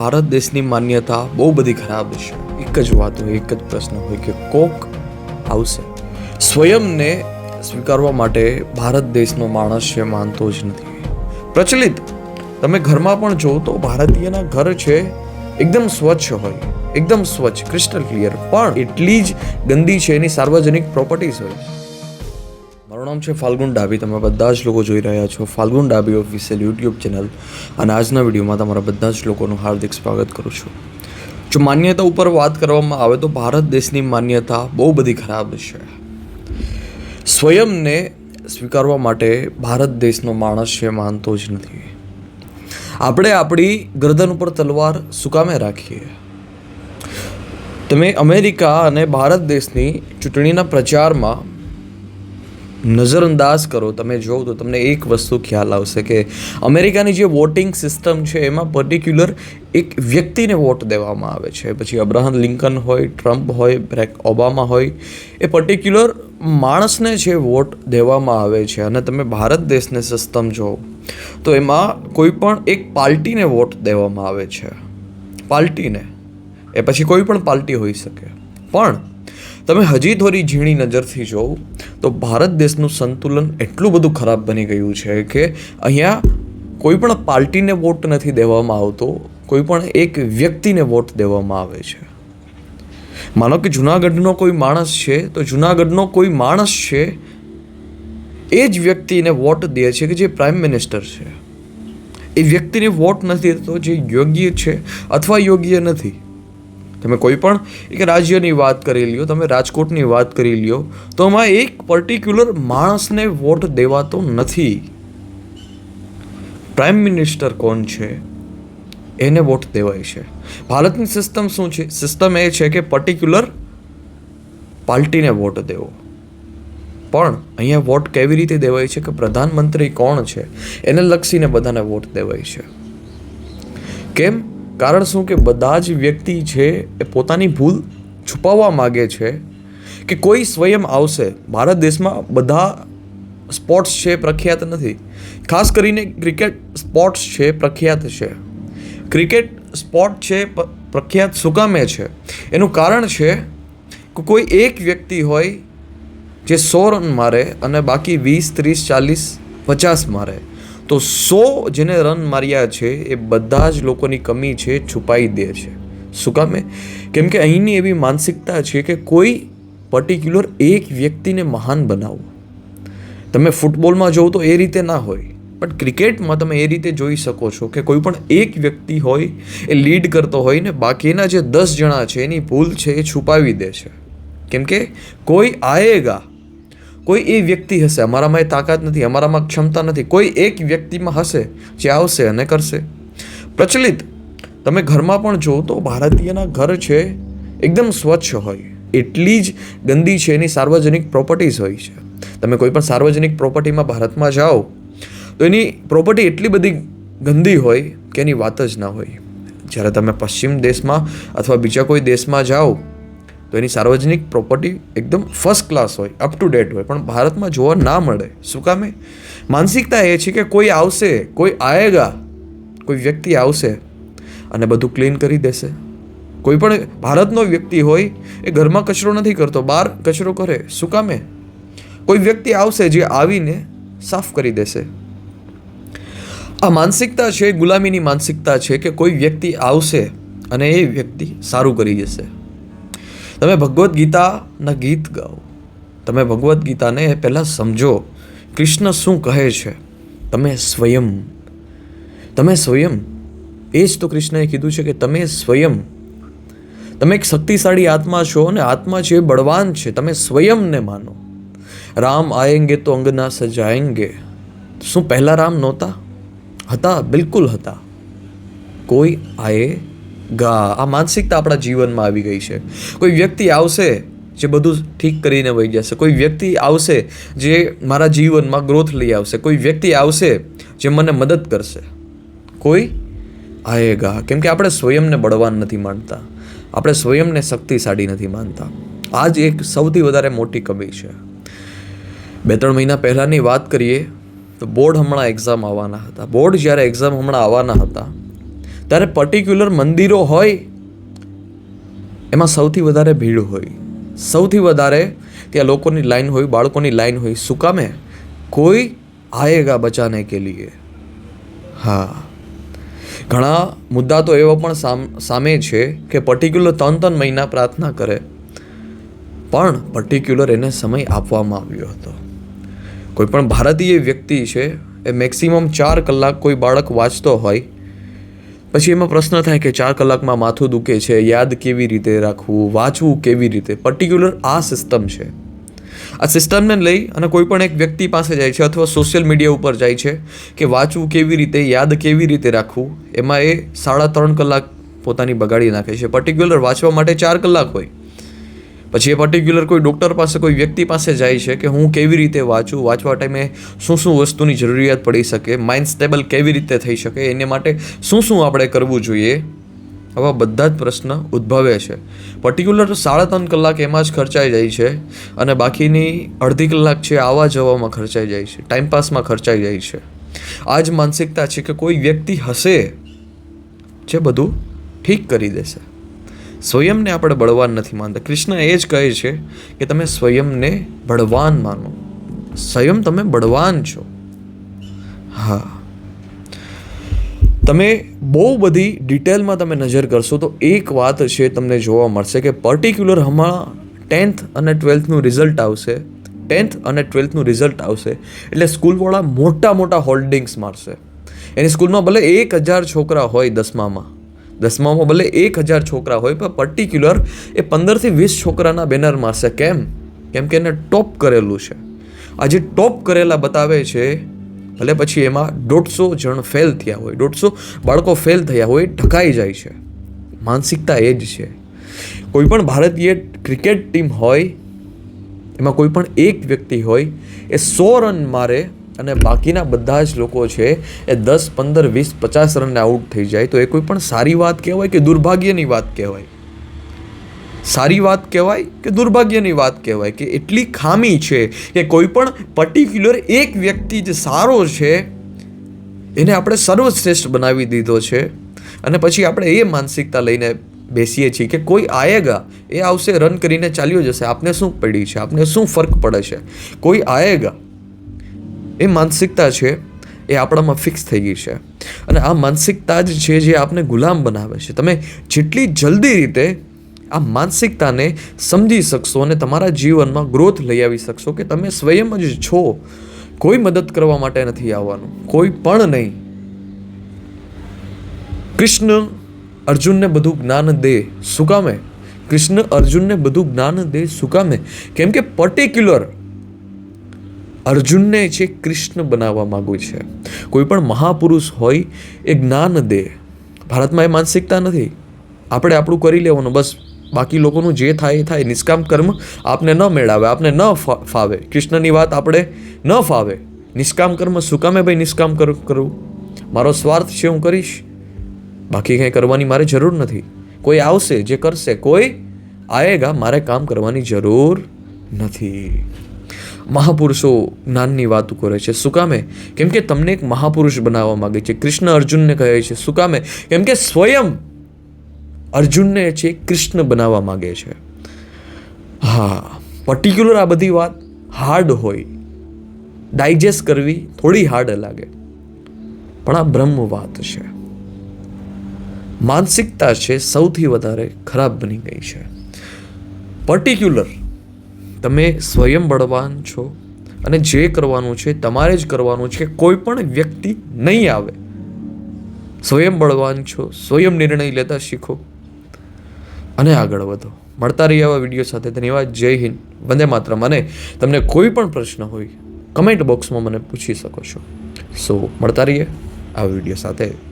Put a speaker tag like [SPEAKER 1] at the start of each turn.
[SPEAKER 1] ભારત દેશની માન્યતા બહુ બધી ખરાબ છે. એક જ વાત હોય એક જ પ્રશ્ન હોય કે કોક આવશે. સ્વયંને સ્વીકારવા માટે ભારત દેશનો માણસ છે, માનતો જ નથી. પ્રચલિત. તમે ઘરમાં પણ જો તો ભારતીયના ઘર છે, એકદમ સ્વચ્છ હોય, એકદમ સ્વચ્છ ક્રિસ્ટલ ક્લિયર પણ એટલી જ ગંદી છે, એની સાર્વજનિક પ્રોપર્ટીઝ હોય. મારું નામ છે ફાલ્ગુન ડાબી તમે બધા જ લોકો જોઈ રહ્યા છો ફાલ્ગુન ડાબી ઓફિશિયલ યુટ્યુબ ચેનલ અને આજના વિડીયોમાં તમારા બધા જ લોકોનું હાર્દિક સ્વાગત કરું છું. જો માન્યતા ઉપર વાત કરવામાં આવે તો ભારત દેશની માન્યતા બહુ બધી ખરાબ છે સ્વયંને સ્વીકારવા માટે ભારત દેશનો માણસ છે માનતો જ નથી. આપણે આપણી ગરદન ઉપર તલવાર સુકામે રાખીએ? તમે અમેરિકા અને ભારત દેશની ચૂંટણીના પ્રચારમાં નજરઅંદાજ કરો, તમે જોવો તો તમને એક વસ્તુ ખ્યાલ આવશે કે અમેરિકાની જે વોટિંગ સિસ્ટમ છે, એમાં પર્ટિક્યુલર એક વ્યક્તિને વોટ દેવામાં આવે છે. પછી અબ્રાહમ લિંકન હોય, ટ્રમ્પ હોય, બ્રેક ઓબામા હોય, એ પર્ટિક્યુલર માણસને જે વોટ દેવામાં આવે છે અને તમે ભારત દેશને સિસ્ટમ જો તો એમાં કોઈ પણ એક પાર્ટીને વોટ દેવામાં આવે છે. પાર્ટીને. એ પછી કોઈ પણ પાર્ટી હોઈ શકે. પણ તમે હજી થોડી ઝીણી નજરથી જોવ, તો ભારત દેશનું સંતુલન એટલું બધું ખરાબ બની ગયું છે કે અહીંયા કોઈ પણ પાર્ટીને વોટ નથી દેવામાં આવતો, કોઈ પણ એક વ્યક્તિને વોટ દેવામાં આવે છે. માનો કે જુનાગઢનો કોઈ માણસ છે, તો જુનાગઢનો કોઈ માણસ છે, એ જ વ્યક્તિને વોટ દે છે કે જે પ્રાઇમ મિનિસ્ટર છે. એ વ્યક્તિને વોટ નથી દેતો જે યોગ્ય છે અથવા યોગ્ય નથી. તમે કોઈ પણ એક રાજ્યની વાત કરી લ્યો, તમે રાજકોટની વાત કરી લ્યો, તો એમાં એક પર્ટિક્યુલર માણસને વોટ દેવાતો નથી. પ્રાઇમ મિનિસ્ટર કોણ છે? એને વોટ દેવાય છે. ભારતની સિસ્ટમ શું છે? સિસ્ટમ એ છે કે પર્ટિક્યુલર પાર્ટીને વોટ દેવો. પણ અહીંયા વોટ કેવી રીતે દેવાય છે કે પ્રધાનમંત્રી કોણ છે? એને લક્ષીને બધાને વોટ દેવાય છે. કેમ? કારણ શું કે બધા જ વ્યક્તિ છે એ પોતાની ભૂલ છુપાવવા માગે છે કે કોઈ સ્વયં આવશે. ભારત દેશમાં બધા સ્પોર્ટ્સ છે પ્રખ્યાત નથી. ખાસ કરીને ક્રિકેટ સ્પોર્ટ્સ છે પ્રખ્યાત છે. ક્રિકેટ સ્પોર્ટ છે પ્રખ્યાત શું કામે છે? એનું કારણ છે કે કોઈ એક વ્યક્તિ હોય જે સો રન મારે અને બાકી વીસ, ત્રીસ, ચાલીસ, પચાસ મારે. તો સો જેને રન માર્યા છે, એ બધા જ લોકોની કમી છે, છુપાઈ દે છે. શું કામે કેમ કે અહીંની એવી માનસિકતા છે કે કોઈ પર્ટિક્યુલર એક વ્યક્તિને મહાન બનાવવું તમે ફૂટબોલમાં જોવો તો એ રીતે ના હોય, પણ ક્રિકેટમાં તમે એ રીતે જોઈ શકો છો કે કોઈ પણ એક વ્યક્તિ હોય, એ લીડ કરતો હોય ને બાકીના જે દસ જણા છે, એની ભૂલ છે એ છુપાવી દે છે. કેમ કે કોઈ આએગા કોઈ એ વ્યક્તિ હશે, અમારામાં એ તાકાત નથી, અમારામાં ક્ષમતા નથી, કોઈ એક વ્યક્તિમાં હશે જે આવશે અને કરશે. પ્રચલિત, તમે ઘરમાં પણ જો તો ભારતીયના ઘર છે, એકદમ સ્વચ્છ હોય. એટલી જ ગંદી છે એની સાર્વજનિક પ્રોપર્ટીઝ હોય છે. તમે કોઈ પણ સાર્વજનિક પ્રોપર્ટીમાં ભારતમાં જાઓ, તો એની પ્રોપર્ટી એટલી બધી ગંદી હોય કે એની વાત જ ના હોય. જ્યારે તમે પશ્ચિમ દેશમાં અથવા બીજા કોઈ દેશમાં જાઓ તો એની સાર્વજનિક પ્રોપર્ટી એકદમ ફર્સ્ટ ક્લાસ હોય અપ ટુ ડેટ હોય. પણ ભારતમાં જોવા ના મળે. શું કામે? માનસિકતા એ છે કે કોઈ આવશે, કોઈ આએગા કોઈ વ્યક્તિ આવશે અને બધું ક્લીન કરી દેશે. કોઈ પણ ભારતનો વ્યક્તિ હોય, એ ઘરમાં કચરો નથી કરતો, બહાર કચરો કરે. શું કામે? કોઈ વ્યક્તિ આવશે જે આવીને સાફ કરી દેશે. આ માનસિકતા છે, ગુલામીની માનસિકતા છે કે કોઈ વ્યક્તિ આવશે અને એ વ્યક્તિ સારું કરી જશે તમે ભગવદ્ ગીતાના ગીત ગાઓ. તમે ભગવદ્ ગીતાને પહેલાં સમજો, કૃષ્ણ શું કહે છે? તમે સ્વયં. તમે સ્વયં. એ જ તો કૃષ્ણએ કીધું છે કે તમે સ્વયં. તમે એક શક્તિશાળી આત્મા છો અને આત્મા છે એ બળવાન છે. તમે સ્વયંને માનો. રામ આયેંગે તો અંગના સજાએંગે શું પહેલા રામ નહોતા? હતા, બિલકુલ હતા. કોઈ આએ ગા. આ માનસિકતા આપણા જીવનમાં આવી ગઈ છે. કોઈ વ્યક્તિ આવશે જે બધું ઠીક કરીને વહી જશે. કોઈ વ્યક્તિ આવશે જે મારા જીવનમાં ગ્રોથ લઈ આવશે. કોઈ વ્યક્તિ આવશે જે મને મદદ કરશે. કોઈ? આયેગા કેમ કે આપણે સ્વયંને બળવાન નથી માનતા. આપણે સ્વયંને શક્તિશાળી નથી માનતા. આ જ એક સૌથી વધારે મોટી કમી છે. બે ત્રણ મહિના પહેલાંની વાત કરીએ તો બોર્ડ હમણાં એક્ઝામ આવવાના હતા. બોર્ડ જ્યારે એક્ઝામ હમણાં આવવાના હતા ત્યારે પર્ટિક્યુલર મંદિરો હોય, એમાં સૌથી વધારે ભીડ હોય. સૌથી વધારે ત્યાં લોકોની લાઈન હોય, બાળકોની લાઈન હોય. શું કામે કોઈ આયેગા બચાને કે લીએ. હા. ઘણા મુદ્દા તો એવા પણ સામ છે કે પર્ટિક્યુલર ત્રણ ત્રણ મહિના પ્રાર્થના કરે. પણ પર્ટિક્યુલર એને સમય આપવામાં આવ્યો હતો. કોઈ પણ ભારતીય વ્યક્તિ છે, એ મેક્સિમમ ચાર કલાક કોઈ બાળક વાંચતો હોય પછી એમાં પ્રશ્ન થાય કે ચાર કલાકમાં માથું દુખે છે, યાદ કેવી રીતે રાખવું, વાંચવું કેવી રીતે? પર્ટિક્યુલર આ સિસ્ટમ છે. આ સિસ્ટમને લઈ અને કોઈ પણ એક વ્યક્તિ પાસે જાય છે અથવા સોશિયલ મીડિયા ઉપર જાય છે કે વાંચવું કેવી રીતે, યાદ કેવી રીતે રાખવું, એમાં એ સાડા ત્રણ કલાક પોતાની બગાડી નાખે છે. પર્ટિક્યુલર વાંચવા માટે ચાર કલાક હોય. પછી એ પર્ટિક્યુલર કોઈ ડૉક્ટર પાસે, કોઈ વ્યક્તિ પાસે જાય છે કે હું કેવી રીતે વાંચું, વાંચવા ટાઈમે શું શું વસ્તુની જરૂરિયાત પડી શકે માઇન્ડ સ્ટેબલ કેવી રીતે થઈ શકે, એને માટે શું શું આપણે કરવું જોઈએ? આવા બધા જ પ્રશ્ન ઉદ્ભવે છે. પર્ટિક્યુલર સાડા ત્રણ કલાક એમાં જ ખર્ચાઈ જાય છે અને બાકીની અડધી કલાક છે આવવા જવામાં ખર્ચાઈ જાય છે ટાઈમપાસમાં ખર્ચાઈ જાય છે. આ જ માનસિકતા છે કે કોઈ વ્યક્તિ હશે જે બધું ઠીક કરી દેશે. સ્વયંને આપણે બળવાન નથી માનતા. કૃષ્ણ એ જ કહે છે કે તમે સ્વયંને બળવાન માનો. સ્વયં તમે બળવાન છો. હા. તમે બહુ બધી ડિટેલમાં તમે નજર કરશો તો એક વાત છે તમને જોવા મળશે કે પર્ટિક્યુલર હમણાં ટેન્થ અને ટ્વેલ્થનું રિઝલ્ટ આવશે. ટેન્થ અને ટ્વેલ્થનું રિઝલ્ટ આવશે. એટલે સ્કૂલવાળા મોટા મોટા હોલ્ડિંગ્સ મારશે. એની સ્કૂલમાં ભલે એક હજાર છોકરા હોય દસમામાં દસમામાં ભલે એક હજાર છોકરા હોય, પણ પર્ટિક્યુલર એ પંદરથી વીસ છોકરાના બેનર મારશે કેમ? કેમ કે એને ટોપ કરેલું છે. આ જે ટોપ કરેલા બતાવે છે, ભલે પછી એમાં દોઢસો જણ ફેલ થયા હોય, દોઢસો બાળકો ફેલ થયા હોય, ઢકાઈ જાય છે. માનસિકતા એ જ છે. કોઈ પણ ભારતીય ક્રિકેટ ટીમ હોય, એમાં કોઈ પણ એક વ્યક્તિ હોય, એ સો રન મારે અને બાકીના બધા જ લોકો છે એ દસ, પંદર, વીસ, પચાસ રનને આઉટ થઈ જાય. તો એ કોઈ પણ સારી વાત કહેવાય કે દુર્ભાગ્યની વાત કહેવાય? સારી વાત કહેવાય કે દુર્ભાગ્યની વાત કહેવાય? કે એટલી ખામી છે કે કોઈ પણ પર્ટિક્યુલર એક વ્યક્તિ જે સારો છે, એને આપણે સર્વશ્રેષ્ઠ બનાવી દીધો છે. અને પછી આપણે એ માનસિકતા લઈને બેસીએ છીએ કે કોઈ આયેગા, એ આવશે, રન કરીને ચાલ્યો જશે. આપને શું પડી છે? આપને શું ફરક પડે છે? કોઈ આયેગા એ માનસિકતા છે એ આપણામાં ફિક્સ થઈ ગઈ છે. અને આ માનસિકતા જ છે જે આપને ગુલામ બનાવે છે. તમે જેટલી જલ્દી રીતે આ માનસિકતાને સમજી શકશો અને તમારા જીવનમાં ગ્રોથ લઈ આવી શકશો કે તમે સ્વયં જ છો, કોઈ મદદ કરવા માટે નથી આવવાનું, કોઈ પણ નહીં. કૃષ્ણ અર્જુનને બધું જ્ઞાન દે, શું કામે? કૃષ્ણ અર્જુનને બધું જ્ઞાન દે, શું કામે? કેમ કે પર્ટિક્યુલર અર્જુનને છે કૃષ્ણ બનાવવા માગું છે, કોઈ પણ મહાપુરુષ હોય, એ જ્ઞાન દે. ભારતમાં એ માનસિકતા નથી. આપણે આપણું કરી લેવાનું, બસ. બાકી લોકોનું જે થાય એ થાય. નિષ્કામ કર્મ આપને ન મેળાવે, આપને ન ફાવે. કૃષ્ણની વાત આપણે ન ફાવે. નિષ્કામ કર્મ શું કામે ભાઈ નિષ્કામ કર, કરવું? મારો સ્વાર્થ છે, હું કરીશ. બાકી કંઈ કરવાની મારે જરૂર નથી. કોઈ આવશે, જે કરશે, કોઈ આયેગા, મારે કામ કરવાની જરૂર નથી. મહાપુરુષો જ્ઞાનની વાતો કરે છે. શું કામે? કે તમને એક મહાપુરુષ બનાવવા માગે છે. કૃષ્ણ અર્જુનને કહે છે. શું કામે? કેમ કે સ્વયં અર્જુનને છે કૃષ્ણ બનાવવા માગે છે. હા પર્ટિક્યુલર આ બધી વાત હાર્ડ હોય. ડાયજેસ્ટ કરવી થોડી હાર્ડ લાગે. પણ આ બ્રહ્મ વાત છે. માનસિકતા છે સૌથી વધારે ખરાબ બની ગઈ છે. પર્ટિક્યુલર તમે સ્વયં બળવાન છો અને જે કરવાનું છે તમારે જ કરવાનું છે કોઈ પણ વ્યક્તિ નહીં આવે. સ્વયં બળવાન છો, સ્વયં નિર્ણય લેતા શીખો. અને આગળ વધો. મળતા રહી આવા વીડિયો સાથે. ધન્યવાદ. જય હિન્દ. વંદે માત્ર મને તમને કોઈ પણ પ્રશ્ન હોય, કમેન્ટ બોક્સમાં મને પૂછી શકો છો. સો, મળતા રહીએ આ વીડિયો સાથે.